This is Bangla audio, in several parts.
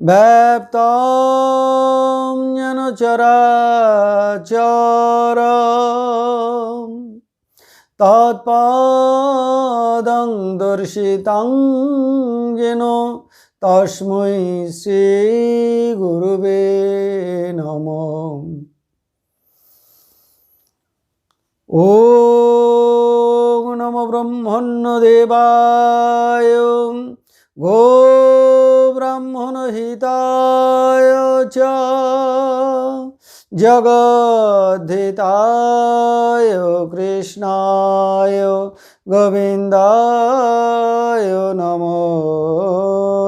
ব্যাপ্তম যেন চরাচর তৎপদং দর্শিতং যেন তস্মৈ শ্রী গুরুবে নমঃ নম ব্রহ্মণ্য দেবায় গো ব্রাহ্মণ হিতায় চ জগদ্ধিতায় কৃষ্ণায় গোবিন্দায় নম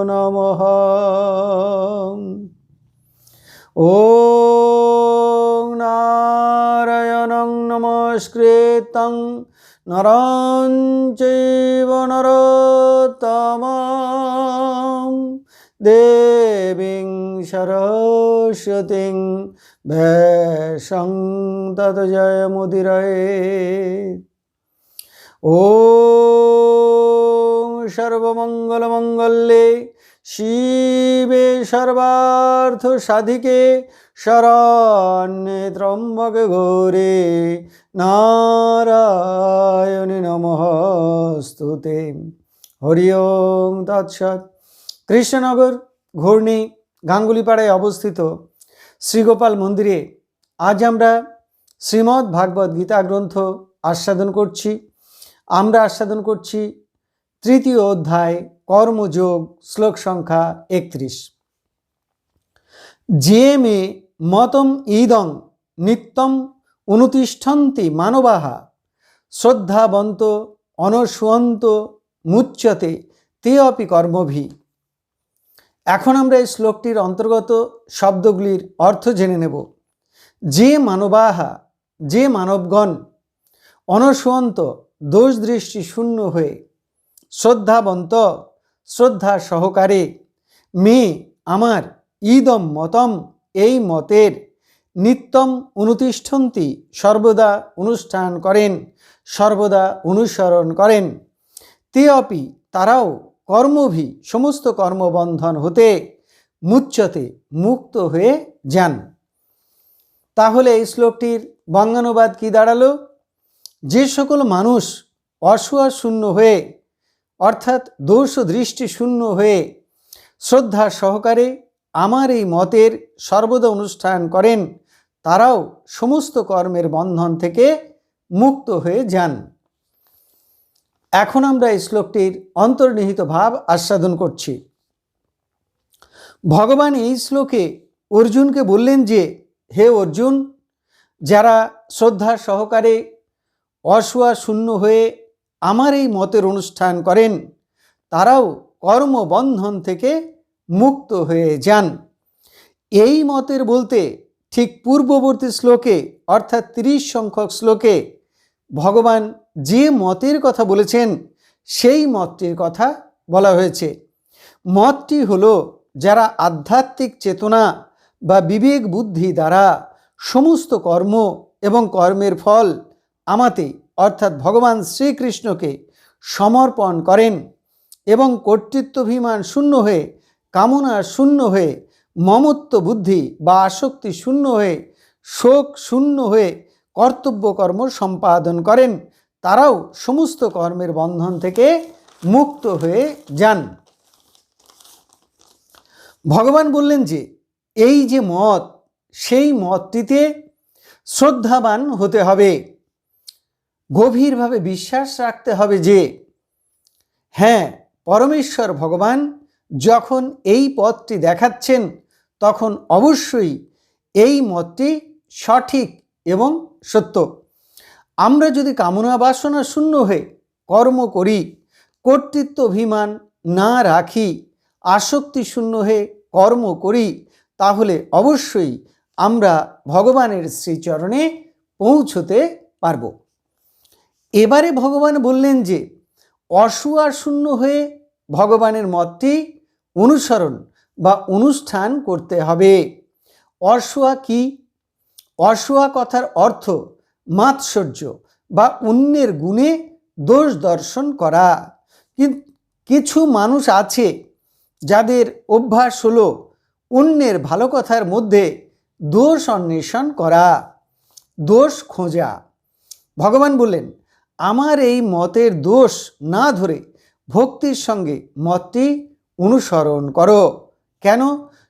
নম ও নারায়ণ নমস্কৃতং নরঞ্চনরতম দেবী সরস্বতী সরস্বতীং জয় মুদিরয়ে ও সর্বমঙ্গলমঙ্গলে শিবে সর্বার্থ সাধিকে শরণে ত্রম্বক ঘোরে, নারায়ণী নমস্তুতে। হরি ওম তৎসৎ। কৃষ্ণনগর ঘূর্ণি গাঙ্গুলিপাড়ায় অবস্থিত শ্রীগোপাল মন্দিরে আজ আমরা শ্রীমদ্ ভাগবত গীতা গ্রন্থ আস্বাদন করছি। আমরা আস্বাদন করছি তৃতীয় অধ্যায়, কর্মযোগ, শ্লোক সংখ্যা একত্রিশ। যে মেয়ে মতম ইদং নিত্যম অনুতিষ্ঠন্তি মানবাহা। শ্রদ্ধাবন্ত অনসুয়ন্ত মুচ্যতে তে অপি কর্মভি। এখন আমরা এই শ্লোকটির অন্তর্গত শব্দগুলির অর্থ জেনে নেব। যে মানবাহা, যে মানবগণ অনসুয়ন্ত দোষ দৃষ্টি শূন্য হয়ে শ্রদ্ধাবন্ত, শ্রদ্ধা সহকারে মেয়ে আমার ইদম মতম এই মতের নিত্যম অনুতিষ্ঠন্তি সর্বদা অনুষ্ঠান করেন, সর্বদা অনুসরণ করেন। তে অপি তারাও কর্মভি সমস্ত কর্মবন্ধন হতে মুচ্যতে মুক্ত হয়ে যান। তাহলে এই শ্লোকটির বঙ্গানুবাদ কি দাঁড়াল? যে সকল মানুষ অসুয়া শূন্য হয়ে, অর্থাৎ দোষ দৃষ্টি শূন্য হয়ে শ্রদ্ধা সহকারে আমার এই মতের সর্বদা অনুষ্ঠান করেন, তারাও সমস্ত কর্মের বন্ধন থেকে মুক্ত হয়ে যান। এখন আমরা এই শ্লোকটির অন্তর্নিহিত ভাব আস্বাদন করছি। ভগবান এই শ্লোকে অর্জুনকে বললেন যে, হে অর্জুন, যারা শ্রদ্ধা সহকারে অসুয়া শূন্য হয়ে আমার এই মতের অনুষ্ঠান করেন, তারাও কর্মবন্ধন থেকে মুক্ত হয়ে যান। এই মতের বলতে ঠিক পূর্ববর্তী শ্লোকে, অর্থাৎ তিরিশ সংখ্যক শ্লোকে, ভগবান যে মতের কথা বলেছেন, সেই মতটির কথা বলা হয়েছে। মতটি হলো যারা আধ্যাত্মিক চেতনা বা বিবেক বুদ্ধি দ্বারা সমস্ত কর্ম এবং কর্মের ফল আমাতে, অর্থাৎ ভগবান শ্রীকৃষ্ণকে সমর্পণ করেন এবং কর্তৃত্বাভিমান শূন্য হয়ে কামনা শূন্য হয়ে, মমত্ব বুদ্ধি বা আসক্তি শূন্য হয়ে, শোক শূন্য হয়ে কর্তব্য কর্ম সম্পাদন করেন, তারাও সমস্ত কর্মের বন্ধন থেকে মুক্ত হয়ে যান। ভগবান বললেন যে, এই যে মত, সেই মতটিতে শ্রদ্ধাবান হতে হবে। গভীরভাবে বিশ্বাস রাখতে হবে যে হ্যাঁ পরমেশ্বর ভগবান যখন এই পথটি দেখাচ্ছেন, তখন অবশ্যই এই মতটি সঠিক এবং সত্য। আমরা যদি কামনা বাসনা শূন্য হয়ে কর্ম করি, কর্তৃত্ব অভিমান না রাখি, আসক্তি শূন্য হয়ে কর্ম করি, তাহলে অবশ্যই আমরা ভগবানের শ্রীচরণে পৌঁছতে পারব। এবারে ভগবান বললেন যে অসুয়া শূন্য হয়ে ভগবানের মতটি অনুসরণ বা অনুষ্ঠান করতে হবে। অসুয়া কি? অসুয়া কথার অর্থ মাৎসর্য বা অন্যের গুণে দোষ দর্শন করা। কিছু মানুষ আছে যাদের অভ্যাস হলো অন্যের ভালো কথার মধ্যে দোষ অন্বেষণ করা, দোষ খোঁজা। ভগবান বললেন, আমার এই মতের দোষ না ধরে ভক্তির সঙ্গে মতটি অনুসরণ করো। কেন?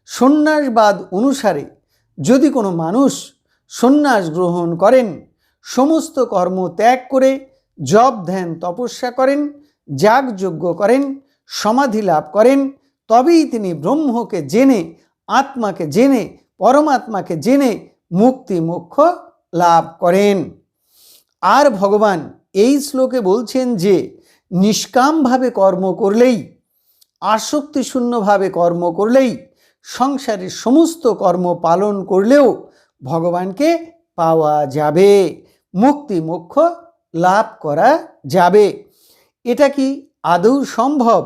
সন্ন্যাসবাদ অনুসারে যদি কোনো মানুষ সন্ন্যাস গ্রহণ করেন, সমস্ত কর্ম ত্যাগ করে জপ, ধ্যান, তপস্যা করেন, যাগযজ্ঞ করেন, সমাধি লাভ করেন, তবেই তিনি ব্রহ্মকে জেনে, আত্মাকে জেনে, পরমাত্মাকে জেনে মুক্তি মোক্ষ লাভ করেন। আর ভগবান এই শ্লোকে বলছেন যে নিষ্কামভাবে কর্ম করলেই, আসক্তিশূন্যভাবে কর্ম করলেই, সংসারের সমস্ত কর্ম পালন করলেও ভগবানকে পাওয়া যাবে, মুক্তি মোক্ষ লাভ করা যাবে। এটা কি আদৌ সম্ভব?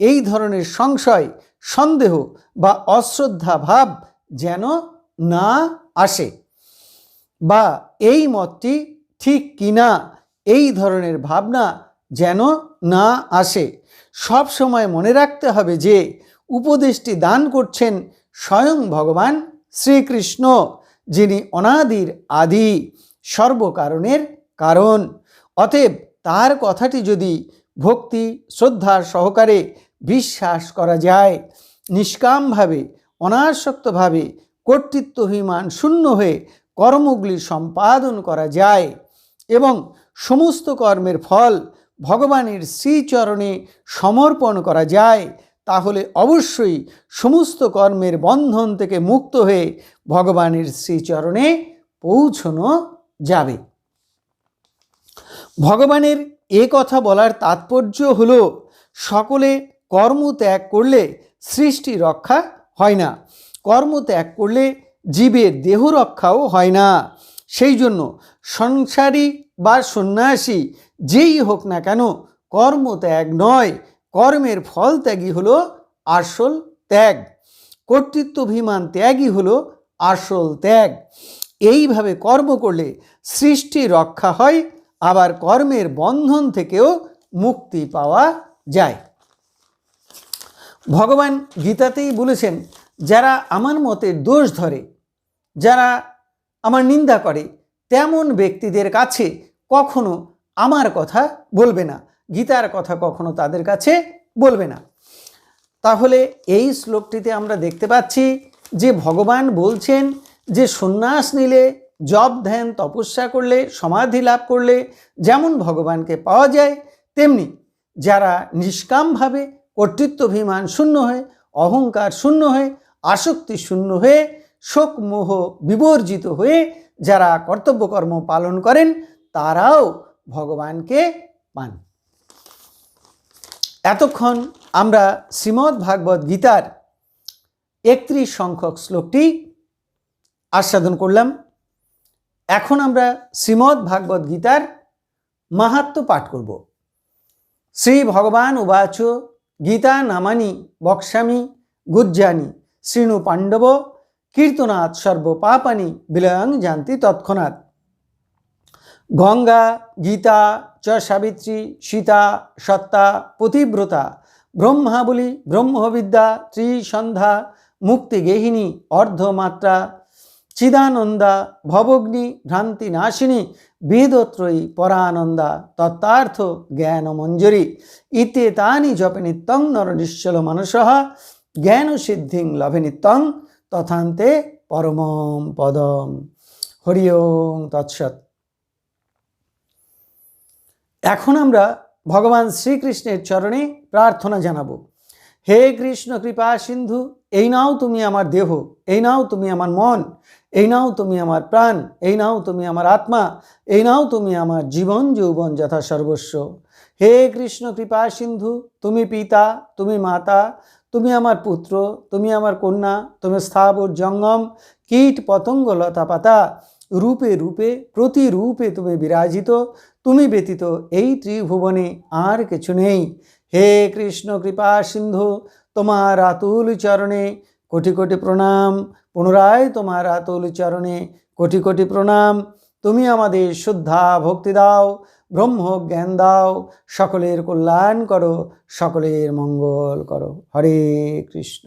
এই ধরনের সংশয়, সন্দেহ বা অশ্রদ্ধা ভাব যেন না আসে। বা এই মতটি ঠিক কিনা, এই ধরনের ভাবনা যেন না আসে। সব সময় মনে রাখতে হবে যে, উপদেশটি দান করছেন স্বয়ং ভগবান শ্রীকৃষ্ণ, যিনি অনাদির আদি, সর্বকারণের কারণ। অতএব তার কথাটি যদি ভক্তি, শ্রদ্ধা সহকারে বিশ্বাস করা যায়, নিষ্কামভাবে, অনাসক্তভাবে কর্তৃত্বহীমান শূন্য হয়ে কর্মগুলি সম্পাদন করা যায় এবং সমস্ত কর্মের ফল ভগবানের শ্রীচরণে সমর্পণ করা যায়, তাহলে অবশ্যই সমস্ত কর্মের বন্ধন থেকে মুক্ত হয়ে ভগবানের শ্রীচরণে পৌঁছনো যাবে। ভগবানের এ কথা বলার তাৎপর্য হল, সকলে কর্ম ত্যাগ করলে সৃষ্টি রক্ষা হয় না। কর্ম ত্যাগ করলে জীবের দেহ রক্ষাও হয় না। সেই জন্য সংসারী বা সন্ন্যাসী, যেই হোক না কেন, কর্ম ত্যাগ নয়। কর্মের ফল ত্যাগই হলো আসল ত্যাগ। কর্তৃত্বাভিমান ত্যাগই হলো আসল ত্যাগ। এইভাবে কর্ম করলে সৃষ্টি রক্ষা হয়, আবার কর্মের বন্ধন থেকেও মুক্তি পাওয়া যায়। ভগবান গীতাতেই বলেছেন, যারা আমার মতে দোষ ধরে, যারা আমার নিন্দা করে তেমন ব্যক্তিদের কাছে কখনো আমার কথা বলবে না, গীতার কথা কখনো তাদের কাছে বলবে না। তাহলে এই শ্লোকটিতে আমরা দেখতে পাচ্ছি যে ভগবান বলছেন যে সন্ন্যাস নিলে জপ, ধ্যান, তপস্যা করলে, সমাধি লাভ করলে যেমন ভগবানকে পাওয়া যায়, তেমনি যারা নিষ্কামভাবে কর্তৃত্বাভিমান শূন্য হয়ে, অহংকার শূন্য হয়ে, আসক্তি শূন্য হয়ে শোক মোহ বিবর্জিত হয়ে যারা কর্তব্যকর্ম পালন করেন, তারাও ভগবানকে পান। এতক্ষণ আমরা শ্রীমদ্ ভাগবত গীতার একত্রিশ সংখ্যক শ্লোকটি আস্বাদন করলাম। এখন আমরা শ্রীমদ্ ভাগবত গীতার মাহাত্ম পাঠ করব। শ্রী ভগবান উবাচ গীতা নামানি বক্সামি গুজ্জানি শ্রীণু পাণ্ডব কীর্তনাথ সর্বপাপানি বিলয়ং জানতি তৎক্ষণাৎ। গঙ্গা, গীতা, চ সাবিত্রী, সীতা, সত্তা, পতিব্রতা, ব্রহ্মাবলী, ব্রহ্মবিদ্যা, ত্রিসন্ধ্যা মুক্তিগেহিনী অর্ধমাত্রা, চিদানন্দা, ভবগ্নি, ভ্রান্তি নাশিনী, বেদত্রয়ী পরানন্দা, তত্ত্বার্থ জ্ঞানমঞ্জরি ইতে তানি জপে নিত্যং নর নিশ্চল মানস জ্ঞান সিদ্ধিং লভে নিত্যং তথান্তে পরমম পদম। হরি ওং তৎসৎ। এখন আমরা ভগবান শ্রীকৃষ্ণের চরণে প্রার্থনা জানাব। হে কৃষ্ণ কৃপা সিন্ধু, এই নাও তুমি আমার দেহ, এই নাও তুমি আমার মন, এই নাও তুমি আমার প্রাণ, এই নাও তুমি আমার আত্মা, এই নাও তুমি আমার জীবন, যৌবন যথা সর্বস্ব। হে কৃষ্ণ কৃপা সিন্ধু, তুমি পিতা, তুমি মাতা তুমি আমার পুত্র, তুমি আমার কন্যা, তুমি স্থাবর জঙ্গম, কীট পতঙ্গ লতা পাতা, রূপে রূপে, প্রতিরূপে তুমি বিরাজিত, তুমি ব্যতীত এই ত্রিভুবনে আর কিছু নেই। হে কৃষ্ণ কৃপা সিন্ধু, তোমার আতুল চরণে কোটি কোটি প্রণাম। পুনরায় তোমার আতুল চরণে কোটি কোটি প্রণাম। তুমি আমাদের শুদ্ধা ভক্তি দাও। ব্রহ্ম জ্ঞান দাও সকলের কল্যাণ করো সকলের মঙ্গল করো। হরে কৃষ্ণ।